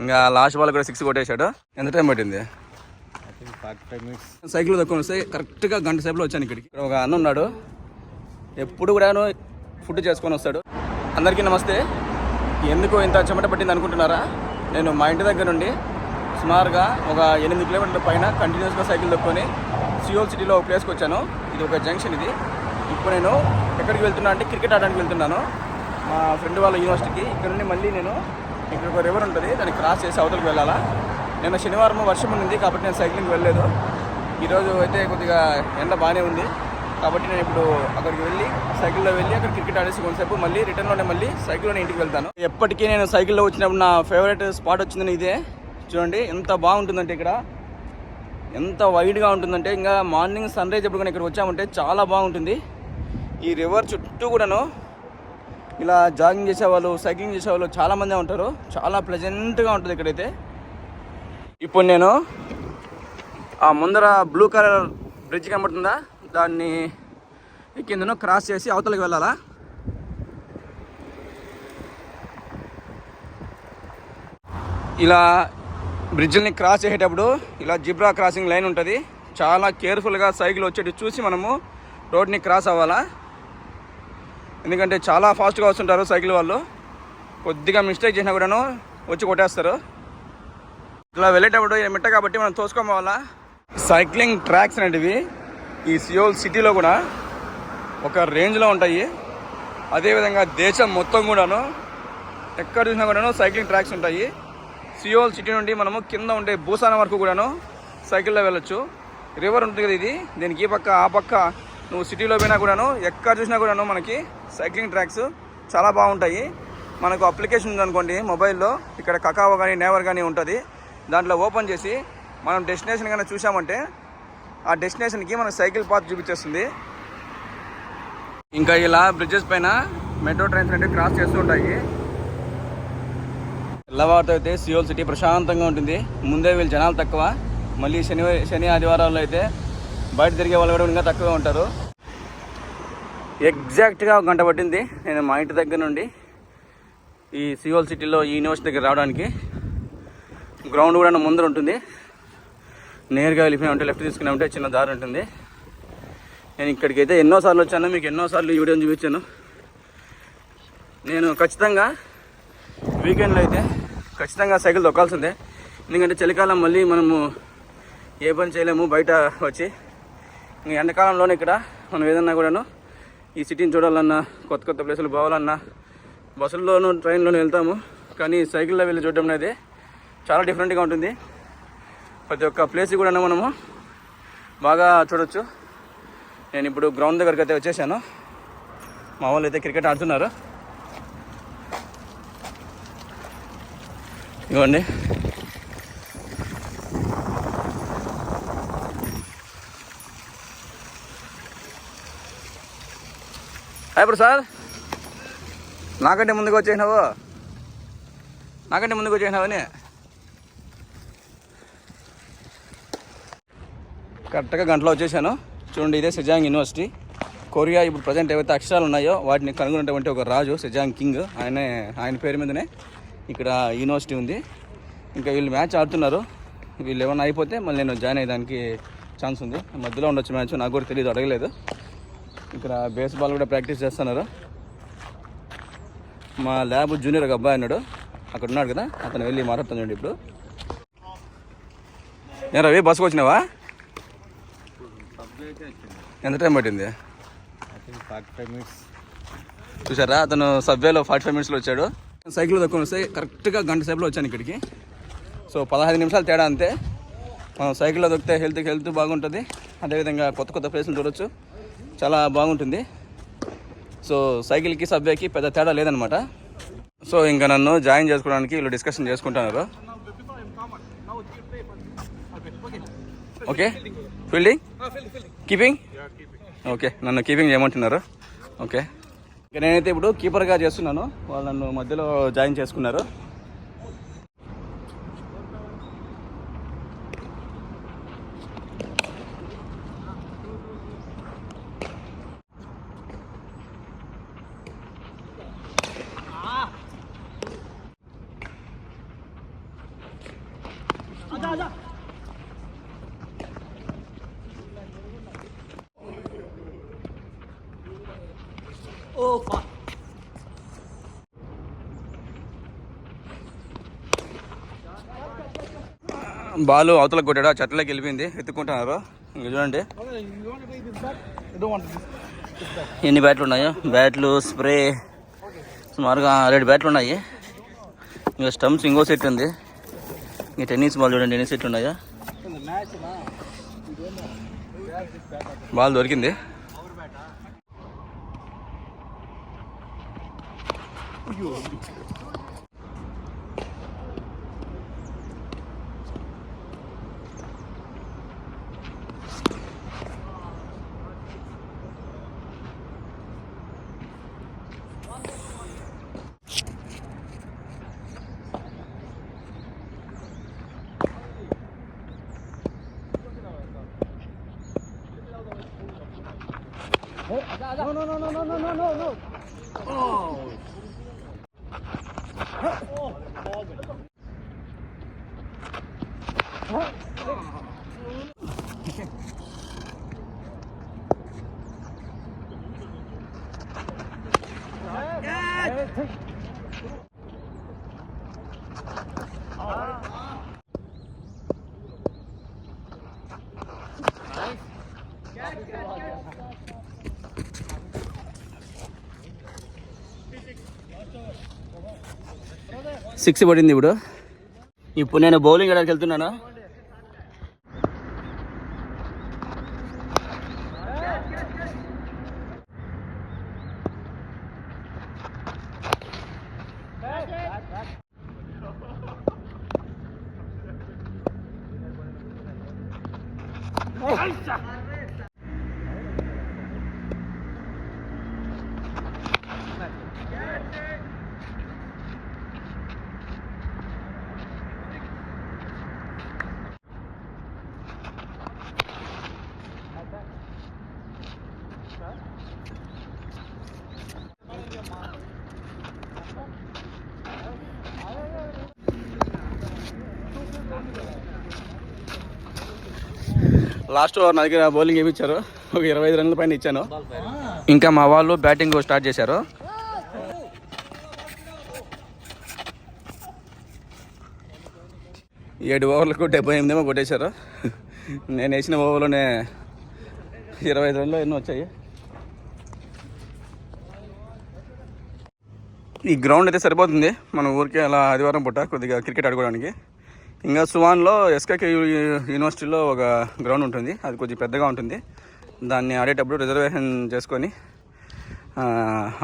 ఇంకా last ball కూడా six కొట్టేశాడు. ఎంత టైం పట్టింది? సైకిల్ తక్కువ వస్తే కరెక్ట్గా గంట సేపులో వచ్చాను ఇక్కడికి. ఇక్కడ ఒక అన్న ఉన్నాడు. ఎప్పుడు కూడాను ఫుడ్ చేసుకొని వస్తాడు. అందరికీ నమస్తే. ఎందుకు ఇంత చెమట పట్టింది అనుకుంటున్నారా? నేను మా ఇంటి దగ్గర నుండి సుమారుగా ఒక ఎనిమిది కిలోమీటర్ల పైన కంటిన్యూస్గా సైకిల్ దొక్కుని సియోల్ సిటీలో ఒక ప్లేస్కి వచ్చాను. ఇది ఒక జంక్షన్ ఇది. ఇప్పుడు నేను ఎక్కడికి వెళ్తున్నా అంటే క్రికెట్ ఆడడానికి వెళ్తున్నాను. మా ఫ్రెండ్ వాళ్ళ యూనివర్సిటీకి ఇక్కడ నుండి మళ్ళీ నేను ఇక్కడ ఒక రివర్ ఉంటుంది దాన్ని క్రాస్ చేసి అవతలకి వెళ్ళాలా? నిన్న శనివారం వర్షం ఉంది కాబట్టి నేను సైక్లింగ్ వెళ్ళలేదు. ఈరోజు అయితే కొద్దిగా ఎండ బాగానే ఉంది. కాబట్టి నేను ఇప్పుడు అక్కడికి వెళ్ళి సైకిల్లో వెళ్ళి అక్కడ క్రికెట్ ఆడేసి కొంతసేపు మళ్ళీ రిటర్న్లోనే మళ్ళీ సైకిల్లోనే ఇంటికి వెళ్తాను. ఎప్పటికీ నేను సైకిల్లో వచ్చినప్పుడు నా ఫేవరెట్ స్పాట్ వచ్చిందని ఇదే. చూడండి ఎంత బాగుంటుందంటే ఇక్కడ. ఎంత వైడ్గా ఉంటుందంటే ఇంకా మార్నింగ్ సన్ రైజ్ ఎప్పుడు కానీ ఇక్కడ వచ్చామంటే చాలా బాగుంటుంది. ఈ రివర్ చుట్టూ కూడాను ఇలా జాగింగ్ చేసేవాళ్ళు సైక్లింగ్ చేసేవాళ్ళు చాలామందే ఉంటారు. చాలా ప్లెజెంట్గా ఉంటుంది ఇక్కడైతే. ఇప్పుడు నేను ఆ ముందర బ్లూ కలర్ బ్రిడ్జ్ కనబడుతుందా? దాన్ని కిందను క్రాస్ చేసి అవతలకి వెళ్ళాలా? ఇలా బ్రిడ్జ్ని క్రాస్ చేసేటప్పుడు ఇలా జిబ్రా క్రాసింగ్ లైన్ ఉంటుంది. చాలా కేర్ఫుల్గా సైకిల్ వచ్చేటి చూసి మనము రోడ్ని క్రాస్ అవ్వాలా? ఎందుకంటే చాలా ఫాస్ట్గా వస్తుంటారు సైకిల్ వాళ్ళు. కొద్దిగా మిస్టేక్ చేసినా కూడాను వచ్చి కొట్టేస్తారు. ఇలా వెళ్ళేటప్పుడు మిట్ట కాబట్టి మనం తోసుకోవాలా? సైక్లింగ్ ట్రాక్స్ అనేటివి ఈ సియోల్ సిటీలో కూడా ఒక రేంజ్లో ఉంటాయి. అదేవిధంగా దేశం మొత్తం కూడాను ఎక్కడ చూసినా కూడాను సైక్లింగ్ ట్రాక్స్ ఉంటాయి. సియోల్ సిటీ నుండి మనము కింద ఉండే భూసానం వరకు కూడాను సైకిల్లో వెళ్ళొచ్చు. రివర్ ఉంటుంది కదా ఇది. దీనికి ఈ పక్క ఆ పక్క. నువ్వు సిటీలో పోయినా కూడాను ఎక్కడ చూసినా కూడాను మనకి సైక్లింగ్ ట్రాక్స్ చాలా బాగుంటాయి. మనకు అప్లికేషన్ ఉందనుకోండి మొబైల్లో ఇక్కడ కకావో కానీ నేవర్ కానీ ఉంటుంది. దాంట్లో ఓపెన్ చేసి మనం డెస్టినేషన్ కన్నా చూసామంటే ఆ డెస్టినేషన్కి మనం సైకిల్ పాత్ చూపించేస్తుంది. ఇంకా ఇలా బ్రిడ్జెస్ పైన మెట్రో ట్రైన్స్ అంటే క్రాస్ చేస్తూ ఉంటాయి. తెల్లవారితో అయితే సియోల్ సిటీ ప్రశాంతంగా ఉంటుంది. ముందే వీళ్ళు జనాలు తక్కువ. మళ్ళీ శని శని ఆదివారాల్లో అయితే బయట తిరిగే వాళ్ళు కూడా ఇంకా తక్కువగా ఉంటారు. ఎగ్జాక్ట్గా ఒక గంట పట్టింది. నేను మా ఇంటి దగ్గర నుండి ఈ సియోల్ సిటీలో ఈ యూనివర్సిటీ దగ్గర రావడానికి. గ్రౌండ్ కూడా ముందర ఉంటుంది. నేరుగా వెళ్ళిపోయి ఉంటే లెఫ్ట్ తీసుకుని ఉంటే చిన్న దారి ఉంటుంది. నేను ఇక్కడికి అయితే ఎన్నోసార్లు వచ్చాను. మీకు ఎన్నోసార్లు ఈ వీడియోని చూపించాను. నేను ఖచ్చితంగా వీకెండ్లో అయితే ఖచ్చితంగా సైకిల్ తొక్కాల్సిందే. ఎందుకంటే చలికాలం మళ్ళీ మనము ఏ పని చేయలేము బయట వచ్చి. ఇంకా ఎండాకాలంలోనే ఇక్కడ మనం ఏదన్నా కూడాను ఈ సిటీని చూడాలన్నా కొత్త కొత్త ప్లేసులు పోవాలన్నా బస్సుల్లోనూ ట్రైన్లోనూ వెళ్తాము. కానీ సైకిల్లో వెళ్ళి చూడడం అనేది చాలా డిఫరెంట్గా ఉంటుంది. ప్రతి ఒక్క ప్లేస్ కూడా మనము బాగా చూడొచ్చు. నేను ఇప్పుడు గ్రౌండ్ దగ్గరికి అయితే వచ్చేసాను. మా వాళ్ళు అయితే క్రికెట్ ఆడుతున్నారు. ఇవ్వండి. ఇప్పుడు సార్ నాకంటే ముందుకు వచ్చేసినావు. నాకంటే ముందుకు వచ్చేసినావని కరెక్ట్గా గంటలో వచ్చేసాను. చూడండి ఇదే సెజాంగ్ యూనివర్సిటీ. కొరియా ఇప్పుడు ప్రజెంట్ ఏవైతే అక్షరాలు ఉన్నాయో వాటిని కనుగొన్నటువంటి ఒక రాజు సెజాంగ్ కింగ్. ఆయనే ఆయన పేరు మీదనే ఇక్కడ యూనివర్సిటీ ఉంది. ఇంకా వీళ్ళు మ్యాచ్ ఆడుతున్నారు. వీళ్ళు ఏమైనా అయిపోతే మళ్ళీ నేను జాయిన్ అయ్యేదానికి ఛాన్స్ ఉంది. మధ్యలో ఉండొచ్చు మ్యాచ్ నాకు కూడా తెలియదు అడగలేదు. ఇక్కడ బేస్బాల్ కూడా ప్రాక్టీస్ చేస్తున్నారు? మా ల్యాబ్ జూనియర్ ఒక అబ్బాయి అన్నాడు అక్కడ ఉన్నాడు కదా? అతను వెళ్ళి మాట్లాడుతాను చూడండి ఇప్పుడు. నేను రవి బస్సుకు వచ్చినావా? ఎంత టైం పట్టింది? ఫార్టీ మినిట్స్ చూసారా అతను సబ్వేలో ఫార్టీ ఫైవ్ మినిట్స్లో వచ్చాడు. సైకిల్ తక్కువ వస్తే కరెక్ట్గా గంట సేపులో వచ్చాను ఇక్కడికి. సో పదహైదు నిమిషాలు తేడా అంతే. మనం సైకిల్లో దొరికితే హెల్త్కి హెల్త్ బాగుంటుంది. అదేవిధంగా కొత్త కొత్త ప్లేసులు చూడొచ్చు. చాలా బాగుంటుంది. సో సైకిల్కి సబ్వేకి పెద్ద తేడా లేదనమాట సో ఇంకా నన్ను జాయిన్ చేసుకోవడానికి వీళ్ళు డిస్కషన్ చేసుకుంటున్నారు. ఓకే. Fielding keeping okay. నన్ను కీపింగ్ చేయమంటున్నారు. ఓకే. ఇంకా నేనైతే ఇప్పుడు కీపర్గా చేస్తున్నాను. వాళ్ళు నన్ను మధ్యలో జాయిన్ చేసుకున్నారు. బాలు అవతల కొట్టాడు? ఆ చెట్లకి వెళ్ళిపోయింది. ఎత్తుకుంటున్నారు ఇంకా చూడండి. ఎన్ని బ్యాట్లు ఉన్నాయో? బ్యాట్లు స్ప్రే. సుమారుగా రెండు బ్యాట్లు ఉన్నాయి. ఇంకా స్టంప్స్ ఇంకో సెట్ ఉంది. ఈ టెన్నిస్ బాల్ చూడండి టెన్నిస్ ఎట్లున్నాయా బాల్ దొరికింది. 어? 노노노노노노노노노. 어. 어. 야! సిక్స్ పడింది ఇప్పుడు. ఇప్పుడు నేను బౌలింగ్ ఆడడానికి వెళ్తున్నాను? లాస్ట్ ఓవర్ నా దగ్గర బౌలింగ్ ఏమిచ్చారు? ఒక ఇరవై ఐదు రన్ల పైన ఇచ్చాను. ఇంకా మా వాళ్ళు బ్యాటింగ్ స్టార్ట్ చేశారు. ఏడు ఓవర్లకు డెబ్బై ఎనిమిదేమో కొట్టేశారు. నేను వేసిన ఓవర్లోనే ఇరవై ఐదు రన్లు ఎన్నో వచ్చాయి. ఈ గ్రౌండ్ అయితే సరిపోతుంది. మన ఊరికే అలా ఆదివారం పుట్ట కొద్దిగా క్రికెట్ ఆడుకోవడానికి. ఇంకా సువాన్లో ఎస్కేకే యూనివర్సిటీలో ఒక గ్రౌండ్ ఉంటుంది. అది కొద్దిగా పెద్దగా ఉంటుంది. దాన్ని ఆడేటప్పుడు రిజర్వేషన్ చేసుకొని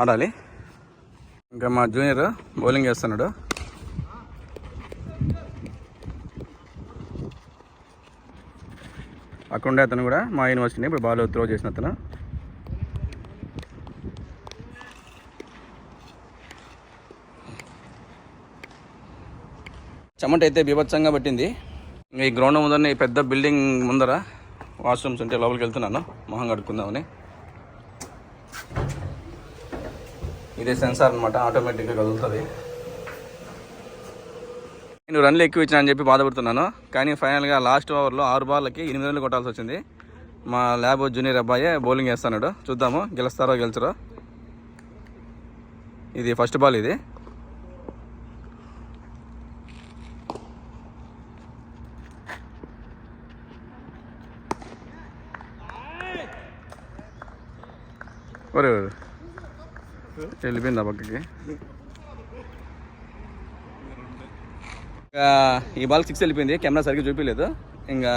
ఆడాలి. ఇంకా మా జూనియర్ బౌలింగ్ చేస్తున్నాడు. అక్కడుండే అతను కూడా మా యూనివర్సిటీని ఇప్పుడు బాల్ త్రో చేసిన అతను. చెమట అయితే బీభత్సంగా పట్టింది. ఈ గ్రౌండ్ ముందర ఈ పెద్ద బిల్డింగ్ ముందర వాష్రూమ్స్ ఉంటే లోపలికి వెళ్తున్నాను. మొహం కడుక్కుందామని. ఇదే సెన్సార్ అనమాట ఆటోమేటిక్గా కదులుతుంది. నేను రన్లు ఎక్కువ ఇచ్చిన అని చెప్పి బాధపడుతున్నాను. కానీ ఫైనల్గా లాస్ట్ ఓవర్లో ఆరు బాళ్ళకి ఎనిమిది రన్లు కొట్టాల్సి వచ్చింది. మా ల్యాబ్ జూనియర్ అబ్బాయే బౌలింగ్ వేస్తున్నాడు. చూద్దాము గెలుస్తారో గెలిచరో. ఇది ఫస్ట్ బాల్ ఇది. ఒరే. వెళ్ళిపోయింది ఆ పక్కకి. ఇంకా ఈ బాల్ సిక్స్ వెళ్ళిపోయింది కెమెరా సరిగ్గా చూపించలేదు. ఇంకా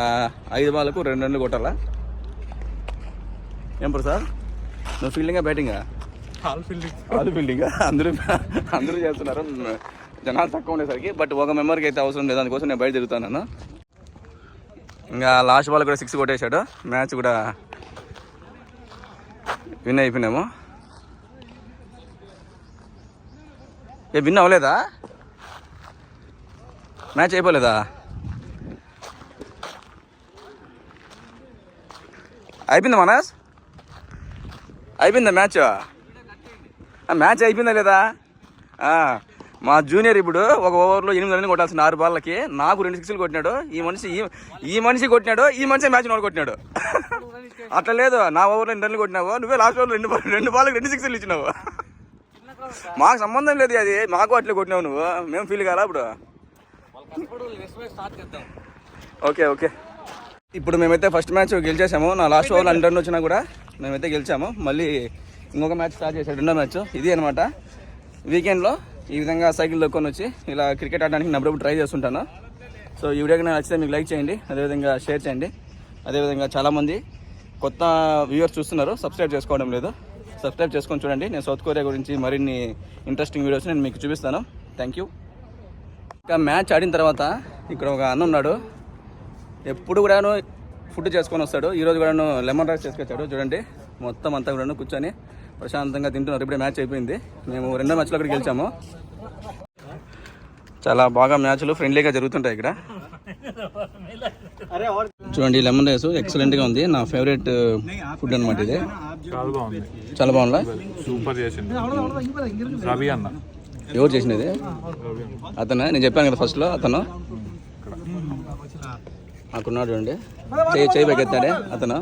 ఐదు బాల్కు రెండు రన్లు కొట్టాలా? ఏం ప్రసాద్ నువ్వు ఫీల్డింగా బ్యాటింగా ఆల్ ఫీల్డింగ్ అందరూ అందరూ చేస్తున్నారు. జనాలు తక్కువ ఉండేసరికి బట్ ఒక మెంబర్కి అయితే అవసరం లేదు. అందుకోసం నేను బయట తిరుగుతున్నాను. ఇంకా లాస్ట్ బాల్ కూడా సిక్స్ కొట్టేశాడు. మ్యాచ్ కూడా విన్ అయిపోయినాము. ఏ విన్ అవ్వలేదా? మ్యాచ్ అయిపోలేదా? అయిపోయిందా మనస్? అయిపోయిందా మ్యాచ్? మ్యాచ్ అయిపోయిందా లేదా? మా జూనియర్ ఇప్పుడు ఒక ఓవర్లో ఎనిమిది రన్లు కొట్టాల్సిన ఆరు బాళ్ళకి నాకు రెండు సిక్స్లు కొట్టినాడు. ఈ మనిషి ఈ- ఈ మనిషి కొట్టినాడు ఈ మనిషి మ్యాచ్ నోడు కొట్టినాడు. అట్లా లేదు. నా ఓవర్లో రెండు రన్లు కొట్టినావు. నువ్వే లాస్ట్ ఓవర్లో రెండు బాల్ రెండు బాల్కి రెండు సిక్స్లు ఇచ్చినావు. మాకు సంబంధం లేదు అది. మాకు అట్లా కొట్టినావు నువ్వు. మేము ఫీల్ కాలా ఇప్పుడు ఓకే ఓకే ఇప్పుడు మేమైతే ఫస్ట్ మ్యాచ్ గెలిచేసాము. నా లాస్ట్ ఓవర్ రెండు రన్ వచ్చినా కూడా మేమైతే గెలిచాము. మళ్ళీ ఇంకొక మ్యాచ్ స్టార్ట్ చేశాడు. రెండో మ్యాచ్ ఇది అనమాట వీకెండ్లో ఈ విధంగా సైకిల్ దొక్కొని వచ్చి ఇలా క్రికెట్ ఆడడానికి నేను ట్రై చేస్తుంటాను. సో ఈ వీడియోకి కనుక నచ్చితే మీకు లైక్ చేయండి. అదేవిధంగా షేర్ చేయండి. అదేవిధంగా చాలామంది కొత్త వ్యూవర్స్ చూస్తున్నారు సబ్స్క్రైబ్ చేసుకోవడం లేదు. సబ్స్క్రైబ్ చేసుకొని చూడండి. నేను సౌత్ కొరియా గురించి మరిన్ని ఇంట్రెస్టింగ్ వీడియోస్ నేను మీకు చూపిస్తాను. థ్యాంక్ యూ ఇంకా మ్యాచ్ ఆడిన తర్వాత ఇక్కడ ఒక అన్న ఉన్నాడు. ఎప్పుడు కూడాను ఫుడ్ చేసుకొని వస్తాడు. ఈరోజు కూడాను లెమన్ రైస్ చేసుకొచ్చాడు. చూడండి. మొత్తం అంతా కూడాను కూర్చొని ప్రశాంతంగా తింటున్నారు. ఇప్పుడే మ్యాచ్ అయిపోయింది. మేము రెండో మ్యాచ్లో అక్కడికి గెలిచాము. చాలా బాగా మ్యాచ్లు ఫ్రెండ్లీగా జరుగుతుంటాయి ఇక్కడ. చూడండి లెమన్ రైస్ ఎక్సలెంట్గా ఉంది. నా ఫేవరెట్ ఫుడ్ అనమాట ఇది. చాలా బాగుంది. చాలా బాగుందా? సూపర్ చేసింది. రవి అన్న. ఎవరు చేసినది? అతను? నేను చెప్పాను కదా ఫస్ట్లో అతను. అక్కడున్నాడు చూడండి. చేయి చేయి పైకెత్తాడే అతను.